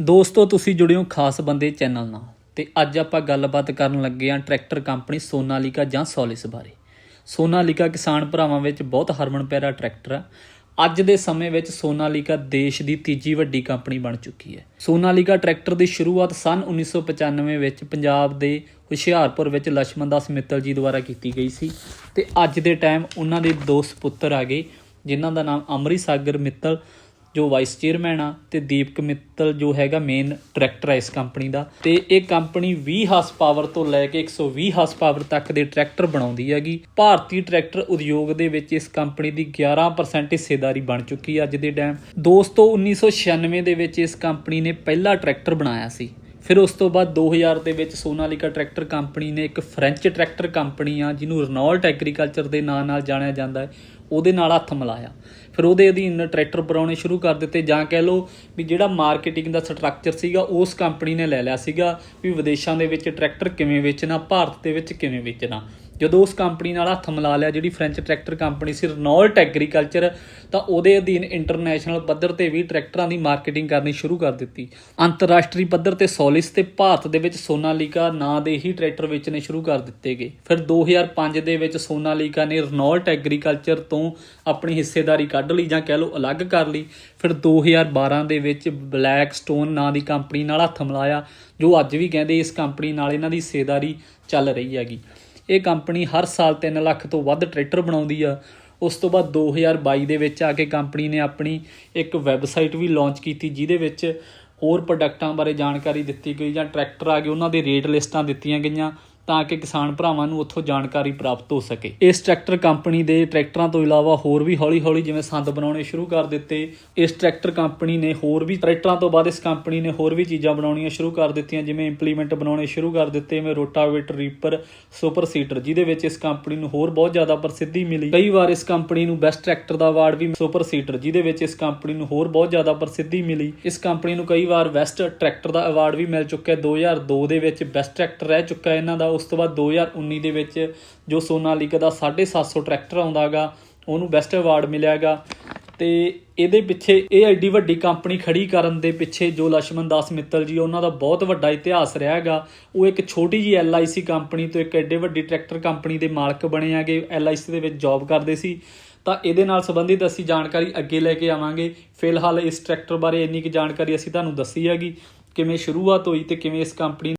ਦੋਸਤੋ, ਤੁਸੀਂ ਜੁੜੇ ਖਾਸ ਬੰਦੇ ਚੈਨਲ ਨਾਲ। ਤੇ ਅੱਜ ਆਪਾਂ ਗੱਲਬਾਤ ਕਰਨ ਲੱਗੇ ਹਾਂ ਟਰੈਕਟਰ ਕੰਪਨੀ ਸੋਨਾਲੀਕਾ ਜਾਂ ਸੋਲਿਸ ਬਾਰੇ। ਸੋਨਾਲੀਕਾ ਕਿਸਾਨ ਭਰਾਵਾਂ ਵਿੱਚ ਬਹੁਤ ਹਰਮਨ ਪਿਆਰਾ ਟਰੈਕਟਰ ਆ। ਅੱਜ ਦੇ ਸਮੇਂ ਵਿੱਚ ਸੋਨਾਲੀਕਾ ਦੇਸ਼ ਦੀ ਤੀਜੀ ਵੱਡੀ ਕੰਪਨੀ ਬਣ ਚੁੱਕੀ ਹੈ। ਸੋਨਾਲੀਕਾ ਟਰੈਕਟਰ ਦੀ ਸ਼ੁਰੂਆਤ ਸਨ 1995 ਵਿੱਚ ਪੰਜਾਬ ਦੇ ਹੁਸ਼ਿਆਰਪੁਰ ਵਿੱਚ ਲక్ష్మణ ਦਾਸ ਮਿੱਤਲ ਜੀ ਦੁਆਰਾ ਕੀਤੀ ਗਈ ਸੀ। ਤੇ ਅੱਜ ਦੇ ਟਾਈਮ ਉਹਨਾਂ ਦੇ ਦੋ ਸੁਪੁੱਤਰ ਆ ਗਏ, ਜਿਨ੍ਹਾਂ ਦਾ ਨਾਮ ਅਮਰੀ ਸਾਗਰ ਮਿੱਤਲ ਜੋ ਵਾਈਸ ਚੇਅਰਮੈਨ ਆ ਤੇ ਦੀਪਕ ਮਿੱਤਲ ਜੋ ਹੈਗਾ ਮੇਨ ਡਾਇਰੈਕਟਰ ਆ ਇਸ ਕੰਪਨੀ ਦਾ, ਤੇ ਇਹ ਕੰਪਨੀ 20 ਹਾਰਸ ਪਾਵਰ ਤੋਂ ਲੈ ਕੇ 120 ਹਾਰਸ ਪਾਵਰ ਤੱਕ ਦੇ ਟਰੈਕਟਰ ਬਣਾਉਂਦੀ ਹੈਗੀ। ਭਾਰਤੀ ਟਰੈਕਟਰ ਉਦਯੋਗ ਦੇ ਵਿੱਚ ਇਸ ਕੰਪਨੀ ਦੀ 11% ਹਿੱਸੇਦਾਰੀ ਬਣ ਚੁੱਕੀ ਹੈ ਅੱਜ ਦੇ ਟਾਈਮ ਦੋਸਤੋ 1996 ਦੇ ਵਿੱਚ ਇਸ ਕੰਪਨੀ ਨੇ ਪਹਿਲਾ ਟਰੈਕਟਰ ਬਣਾਇਆ ਸੀ। ਫਿਰ ਉਸ ਤੋਂ ਬਾਅਦ 2000 ਦੇ ਵਿੱਚ ਸੋਨਾਲੀਕਾ ਟਰੈਕਟਰ ਕੰਪਨੀ ਨੇ ਇੱਕ ਫ੍ਰੈਂਚ ਟਰੈਕਟਰ ਕੰਪਨੀ ਆ, ਜਿਹਨੂੰ ਰਨੋਲਟ ਐਗਰੀਕਲਚਰ ਦੇ ਨਾਂ ਨਾਲ ਜਾਣਿਆ ਜਾਂਦਾ ਹੈ, ਉਹਦੇ ਨਾਲ ਹੱਥ ਮਿਲਾਇਆ। ਫਿਰ ਉਹਦੇ ਅਧੀਨ ਟਰੈਕਟਰ ਬਣਾਉਣੇ ਸ਼ੁਰੂ ਕਰ ਦਿੱਤੇ, ਜਾਂ ਕਹਿ ਲਓ ਵੀ ਜਿਹੜਾ ਮਾਰਕੀਟਿੰਗ ਦਾ ਸਟਰਕਚਰ ਸੀਗਾ, ਉਸ ਕੰਪਨੀ ਨੇ ਲੈ ਲਿਆ ਸੀਗਾ ਵੀ ਵਿਦੇਸ਼ਾਂ ਦੇ ਵਿੱਚ ਟਰੈਕਟਰ ਕਿਵੇਂ ਵੇਚਣਾ, ਭਾਰਤ ਦੇ ਵਿੱਚ ਕਿਵੇਂ ਵੇਚਣਾ। ਜਦੋਂ ਉਸ ਕੰਪਨੀ ਨਾਲ ਹੱਥ ਮਿਲਾ ਲਿਆ, ਜਿਹੜੀ ਫ੍ਰੈਂਚ ਟਰੈਕਟਰ ਕੰਪਨੀ ਸੀ ਰਨੋਲਟ ਐਗਰੀਕਲਚਰ ਤਾਂ ਉਹਦੇ ਅਧੀਨ ਇੰਟਰਨੈਸ਼ਨਲ ਪੱਧਰ ਤੇ ਵੀ ਟਰੈਕਟਰਾਂ ਦੀ ਮਾਰਕੀਟਿੰਗ ਕਰਨੀ ਸ਼ੁਰੂ ਕਰ ਦਿੱਤੀ। ਅੰਤਰਰਾਸ਼ਟਰੀ ਪੱਧਰ ਤੇ ਸੋਲਿਸ ਤੇ ਭਾਰਤ ਦੇ ਵਿੱਚ ਸੋਨਾਲੀਕਾ ਨਾਂ ਦੇ ਹੀ ਟਰੈਕਟਰ ਵੇਚਣੇ ਸ਼ੁਰੂ ਕਰ ਦਿੱਤੇ ਗਏ। ਫਿਰ 2005 ਦੇ ਵਿੱਚ ਸੋਨਾਲੀਕਾ ਨੇ ਰਨੋਲਟ ਐਗਰੀਕਲਚਰ ਤੋਂ ਆਪਣੀ ਹਿੱਸੇਦਾਰੀ ਕੱਢ ਲਈ ਜਾਂ ਕਹਿ ਲਓ ਅਲੱਗ ਕਰ ਲਈ। ਫਿਰ 2012 ਦੇ ਵਿੱਚ ਬਲੈਕ ਸਟੋਨ ਨਾਂ ਦੀ ਕੰਪਨੀ ਨਾਲ ਹੱਥ ਮਿਲਾਇਆ, ਜੋ ਅੱਜ ਵੀ ਕਹਿੰਦੇ ਇਸ ਕੰਪਨੀ ਨਾਲ ਇਹਨਾਂ ਦੀ ਹਿੱਸੇਦਾਰੀ ਚੱਲ ਰਹੀ ਹੈਗੀ। ਇਹ ਕੰਪਨੀ ਹਰ ਸਾਲ 3 ਲੱਖ ਤੋਂ ਵੱਧ ਟਰੈਕਟਰ ਬਣਾਉਂਦੀ ਆ। ਉਸ ਤੋਂ ਬਾਅਦ 2022 ਦੇ ਵਿੱਚ ਆ ਕੇ ਕੰਪਨੀ ਨੇ ਆਪਣੀ ਇੱਕ ਵੈਬਸਾਈਟ ਵੀ ਲਾਂਚ ਕੀਤੀ, ਜਿਹਦੇ ਵਿੱਚ ਹੋਰ ਪ੍ਰੋਡਕਟਾਂ ਬਾਰੇ ਜਾਣਕਾਰੀ ਦਿੱਤੀ ਗਈ ਜਾਂ ਟਰੈਕਟਰ ਆ ਗਏ, ਉਹਨਾਂ ਦੇ ਰੇਟ ਲਿਸਟਾਂ ਦਿੱਤੀਆਂ ਗਈਆਂ। ਤਾਂ ਕਿ ਕਿਸਾਨ ਭਰਾਵਾਂ ਨੂੰ ਉੱਥੋਂ ਜਾਣਕਾਰੀ ਪ੍ਰਾਪਤ ਹੋ ਸਕੇ। ਇਸ ਟਰੈਕਟਰ ਕੰਪਨੀ ਦੇ ਟਰੈਕਟਰਾਂ ਤੋਂ ਇਲਾਵਾ ਹੋਰ ਵੀ ਹੌਲੀ-ਹੌਲੀ ਜਿਵੇਂ ਸੰਦ ਬਣਾਉਣੇ ਸ਼ੁਰੂ ਕਰ ਦਿੱਤੇ, ਇਸ ਟਰੈਕਟਰ ਕੰਪਨੀ ਨੇ ਹੋਰ ਵੀ ਟਰੈਕਟਰਾਂ ਤੋਂ ਬਾਅਦ ਇਸ ਕੰਪਨੀ ਨੇ ਹੋਰ ਵੀ ਚੀਜ਼ਾਂ ਬਣਾਉਣੀਆਂ ਸ਼ੁਰੂ ਕਰ ਦਿੱਤੀਆਂ, ਜਿਵੇਂ ਇੰਪਲੀਮੈਂਟ ਬਣਾਉਣੇ ਸ਼ੁਰੂ ਕਰ ਦਿੱਤੇ, ਜਿਵੇਂ ਰੋਟਾਵੇਟਰ ਰੀਪਰ ਸੁਪਰ ਸੀਟਰ ਜਿਹਦੇ ਵਿੱਚ ਇਸ ਕੰਪਨੀ ਨੂੰ ਹੋਰ ਬਹੁਤ ਜ਼ਿਆਦਾ ਪ੍ਰਸਿੱਧੀ ਮਿਲੀ। ਕਈ ਵਾਰ ਇਸ ਕੰਪਨੀ ਨੂੰ ਬੈਸਟ ਟਰੈਕਟਰ ਦਾ ਅਵਾਰਡ ਵੀ ਸੁਪਰ ਸੀਟਰ ਜਿਹਦੇ ਵਿੱਚ ਇਸ ਕੰਪਨੀ ਨੂੰ ਹੋਰ ਬਹੁਤ ਜ਼ਿਆਦਾ ਪ੍ਰਸਿੱਧੀ ਮਿਲੀ। ਇਸ ਕੰਪਨੀ ਨੂੰ ਕਈ ਵਾਰ ਬੈਸਟ ਟਰੈਕਟਰ ਦਾ ਅਵਾਰਡ ਵੀ ਮਿਲ ਚੁੱਕਿਆ 2002 ਦੇ ਵਿੱਚ ਬੈਸਟ ਟਰੈਕਟਰ ਰਹਿ ਚੁੱਕਾ ਇਹਨਾਂ ਦਾ ਉਸ ਤੋਂ ਬਾਅਦ 2019 ਦੇ ਵਿੱਚ ਜੋ ਸੋਨਾ ਸੋਨਾਲੀਕਾ ਦਾ 750 ਟਰੈਕਟਰ ਆਉਂਦਾ ਆਉਂਦਾਗਾ ਉਹਨੂੰ ਬੈਸਟ ਅਵਾਰਡ ਮਿਲਿਆ ਮਿਲਿਆਗਾ ਤੇ ਇਹਦੇ ਪਿੱਛੇ ਇਹ ਐਡੀ ਵੱਡੀ ਕੰਪਨੀ ਖੜੀ ਕਰਨ ਦੇ ਪਿੱਛੇ ਜੋ ਲక్ష్మణ ਦਾਸ ਮਿੱਤਲ ਜੀ, ਉਹਨਾਂ ਦਾ ਬਹੁਤ ਵੱਡਾ ਇਤਿਹਾਸ ਰਿਹਾ ਹੈਗਾ। ਉਹ ਇੱਕ ਛੋਟੀ ਜੀ ਸੀ ਕੰਪਨੀ ਤੋਂ ਇੱਕ ਐਡੇ ਵੱਡੀ ਟਰੈਕਟਰ ਕੰਪਨੀ ਦੇ ਮਾਲਕ ਬਣੇ ਆਗੇ ਸੀ ਦੇ ਵਿੱਚ ਜੌਬ ਕਰਦੇ ਸੀ। ਤਾਂ ਇਹਦੇ ਨਾਲ ਸੰਬੰਧਿਤ ਅਸੀਂ ਜਾਣਕਾਰੀ ਅੱਗੇ ਲੈ ਕੇ ਆਵਾਂਗੇ। ਫਿਲਹਾਲ ਇਸ ਟਰੈਕਟਰ ਬਾਰੇ ਇੰਨੀ ਕੁ ਜਾਣਕਾਰੀ ਅਸੀਂ ਤੁਹਾਨੂੰ ਦੱਸੀ ਹੈਗੀ। ਕਿਵੇਂ ਸ਼ੁਰੂਆਤ ਹੋਈ ਤੇ ਕਿਵੇਂ ਇਸ ਕੰਪਨੀ